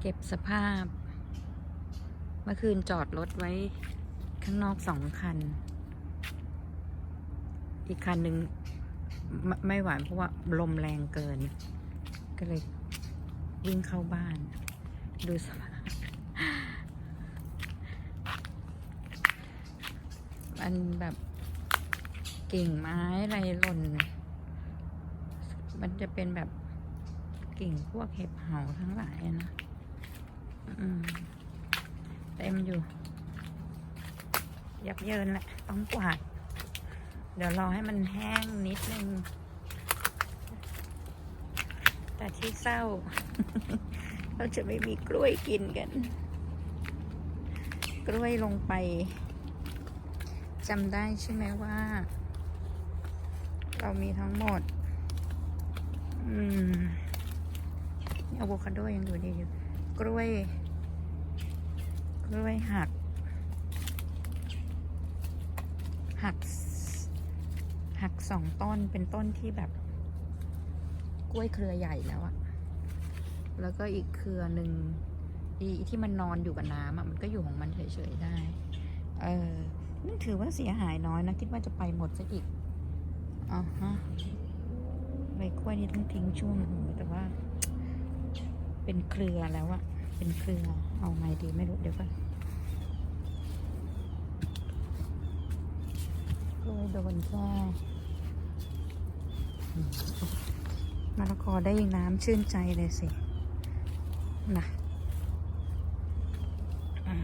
เก็บสภาพ เมื่อคืนจอดรถไว้ข้างนอกสองคัน อีกคันหนึ่งไม่ไม่ไหวเพราะว่าลมแรงเกิน ก็เลยวิ่งเข้าบ้าน ดูสภาพมันแบบกิ่งไม้อะไรหล่น มันจะเป็นแบบกิ่งพวกเห็บเหาทั้งหลายนะ มอยู่ ยับเยินแหละ ต้องกวาด เดี๋ยวรอให้มันแห้งนิดนึง แต่ที่เศร้า เราจะไม่มีกล้วยกินกัน กล้วยลงไปจำได้ใช่ไหมว่า เรามีทั้งหมด อืมอะโวคาโดยังดูดีอยู่ กล้วย กล้วยหัก หัก หักสองต้นเป็นต้นที่แบบ กล้วยเครือใหญ่แล้วอะแล้วก็อีกเครือหนึ่งอีที่มันนอนอยู่กับน้ำอะมันก็อยู่ของมันเฉยๆได้ เออนี่ถือว่าเสียหายน้อยนะ คิดว่าจะไปหมดซะอีกอ่าฮะใบกล้วยนี่ต้องทิ้งช่วงหนึ่งแต่ว่า เป็นเครือแล้วอะเป็นเครือ เอาไงดีไม่รู้เดี๋ยวก่อนกล้วยโดนแค่มะละกอได้น้ำชื่นใจเลยสิ นะอ่า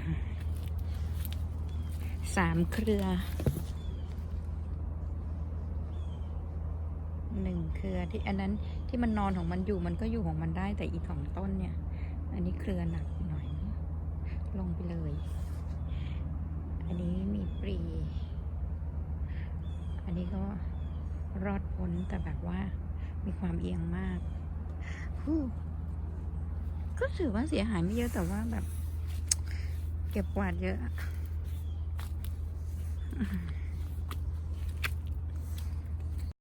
สามเครือ หนึ่งเครือที่อันนั้นที่มันนอนของมันอยู่มันก็อยู่ของมันได้แต่อีกสองต้นเนี่ย อันนี้เครือหนักหน่อย ลงไปเลย อันนี้มีปรี อันนี้ก็รอดพ้นแต่แบบว่ามีความเอียงมากฮู้ก็ถือว่าเสียหายไม่เยอะแต่ว่าแบบ เก็บกวาดเยอะ